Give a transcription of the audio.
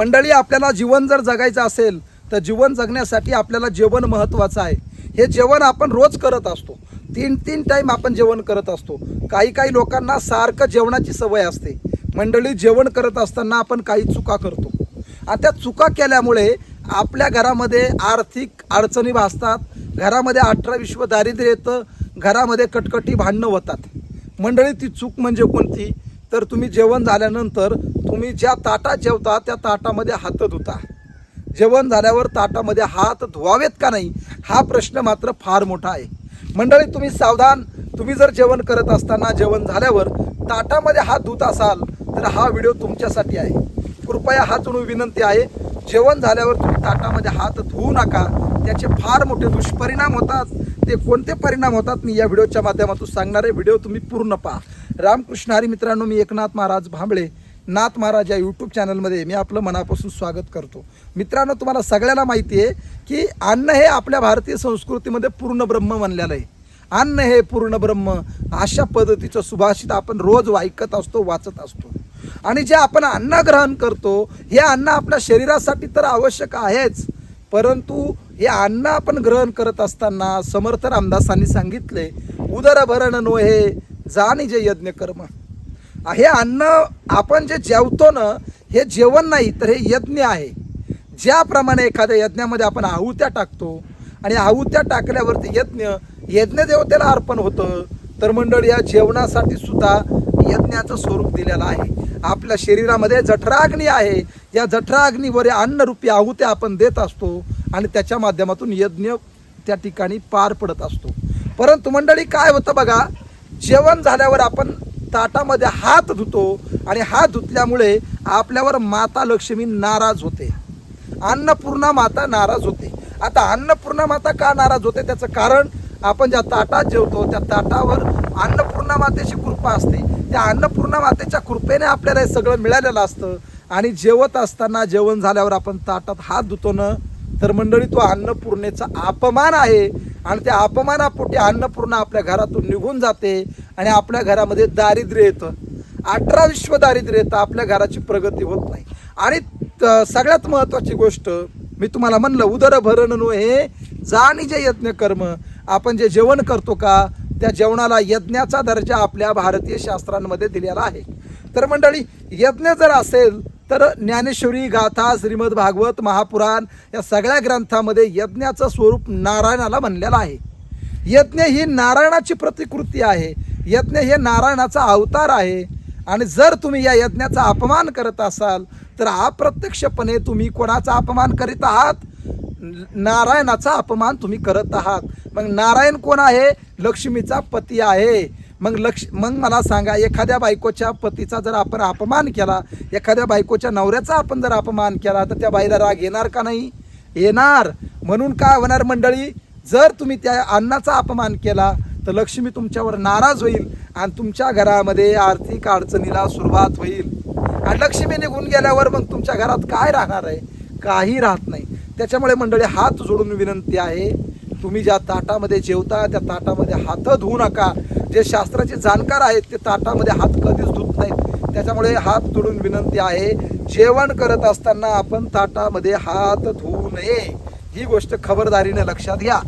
मंडळी आपल्याला जीवन जर जगायचं असेल तर जीवन जगण्यासाठी आपल्याला जेवण महत्त्वाचं आहे. हे जेवण आपण रोज करत असतो. तीन तीन टाईम आपण जेवण करत असतो. काही काही लोकांना सारखं जेवणाची सवय असते. मंडळी जेवण करत असताना आपण काही चुका करतो. आणि त्या चुका केल्यामुळे आपल्या घरामध्ये आर्थिक अडचणी भासतात. घरामध्ये अठरा विश्व दारिद्र्य येतं. घरामध्ये कटकटी भांडणं होतात. मंडळी ती चूक म्हणजे कोणती? तर तुम्ही जेवण झाल्यानंतर तुम्ही ज्या ताटात जेवता त्या ताटामध्ये हात धुता. जेवण झाल्यावर ताटामध्ये हात धुवावेत का नाही हा प्रश्न मात्र फार मोठा आहे. मंडळी तुम्ही सावधान तुम्ही जर जेवण करत असताना जेवण झाल्यावर ताटामध्ये हात धुत असाल तर हा व्हिडिओ तुमच्यासाठी आहे. कृपया हा चुणू विनंती आहे जेवण झाल्यावर तुम्ही ताटामध्ये हात धुवू नका. त्याचे फार मोठे दुष्परिणाम होतात. ते कोणते परिणाम होतात मी या व्हिडिओच्या माध्यमातून सांगणार आहे. व्हिडिओ तुम्ही पूर्ण पहा. रामकृष्ण हरी मित्रांनो मी एकनाथ महाराज भांबळे नाथ महाराज या यूट्यूब चॅनलमध्ये मी आपलं मनापासून स्वागत करतो. मित्रांनो तुम्हाला सगळ्यांना माहिती आहे की अन्न हे आपल्या भारतीय संस्कृतीमध्ये पूर्ण ब्रह्म म्हणलेलं आहे. अन्न हे पूर्ण ब्रह्म अशा पद्धतीचं सुभाषित आपण रोज ऐकत असतो वाचत असतो. आणि जे आपण अन्न ग्रहण करतो हे अन्न आपल्या शरीरासाठी तर आवश्यक आहेच. परंतु हे अन्न आपण ग्रहण करत असताना समर्थ रामदासांनी सांगितले उदरभरण नो हे जाणी जे यज्ञ कर्म. हे अन्न आपण जे जेवतो ना हे जेवण नाही तर हे यज्ञ आहे. ज्याप्रमाणे एखाद्या यज्ञामध्ये आपण आहुत्या टाकतो आणि आहुत्या टाकल्यावरती यज्ञ यज्ञ देवतेला अर्पण होतं तर मंडळ या जेवणासाठी सुद्धा यज्ञाचं स्वरूप दिलेलं आहे. आपल्या शरीरामध्ये जठराग्नी आहे. या जठराग्नीवर या अन्नरूपी आहुत्या आपण देत असतो आणि त्याच्या माध्यमातून यज्ञ त्या ठिकाणी पार पडत असतो. परंतु मंडळी काय होतं बघा जेवण झाल्यावर आपण ताटामध्ये हात धुतो आणि हात धुतल्यामुळे आपल्यावर माता लक्ष्मी नाराज होते. अन्नपूर्णा माता नाराज होते. आता अन्नपूर्णा माता का नाराज होते? त्याचं कारण आपण ज्या ताटात जेवतो त्या ताटावर अन्नपूर्णा मातेची कृपा असते. त्या अन्नपूर्णा मातेच्या कृपेने आपल्याला हे सगळं मिळालेलं असतं. आणि जेवत असताना जेवण झाल्यावर आपण ताटात हात धुतो ना तर मंडळी तो अन्नपूर्णेचा अपमान आहे आणि त्या अपमानापोटी अन्नपूर्णा आपल्या घरातून निघून जाते आणि आपल्या घरामध्ये दारिद्र्य येतं. अठरा विश्व दारिद्र्य येतं आपल्या घराची प्रगती होत नाही. आणि सगळ्यात महत्त्वाची गोष्ट मी तुम्हाला म्हणलं उदर भरण नो हे जाणी जे यज्ञ कर्म आपण जे जेवण करतो का त्या जेवणाला यज्ञाचा दर्जा आपल्या भारतीय शास्त्रांमध्ये दिलेला आहे. तर मंडळी यज्ञ जर असेल तर ज्ञानेश्वरी गाथा श्रीमद भागवत महापुराण या सगळ्या ग्रंथामध्ये यज्ञाचं स्वरूप नारायणाला म्हणलेलं आहे. यज्ञ ही नारायणाची प्रतिकृती आहे. यज्ञ हे नारायणाचा अवतार आहे. आणि जर तुम्ही या यज्ञाचा अपमान करत असाल तर अप्रत्यक्षपणे तुम्ही कोणाचा अपमान करीत आहात? नारायणाचा अपमान तुम्ही करत आहात. मग नारायण कोण आहे? लक्ष्मीचा पती आहे. मग लक्ष मग मला सांगा एखाद्या बायकोच्या पतीचा जर आपण अपमान केला एखाद्या बायकोच्या नवऱ्याचा आपण जर अपमान केला तर त्या बाईला राग येणार का नाही? येणार. म्हणून काय होणार मंडळी? जर तुम्ही त्या अन्नाचा अपमान केला तर लक्ष्मी तुमच्यावर नाराज होईल आणि तुमच्या घरामध्ये आर्थिक अडचणीला सुरुवात होईल. आणि लक्ष्मी निघून गेल्यावर मग तुमच्या घरात काय राहणार आहे? काही राहत नाही. त्याच्यामुळे मंडळी हात जोडून विनंती आहे तुम्ही ज्या ताटामध्ये जेवता त्या ताटामध्ये हात धुवू नका. जे शास्त्राचे जाणकार आहेत ते ताटामध्ये हात कधीच धुत नाहीत. त्याच्यामुळे हात जोडून विनंती आहे जेवण करत असताना आपण ताटामध्ये हात धुवू नये. ही गोष्ट खबरदारीने लक्षात घ्या.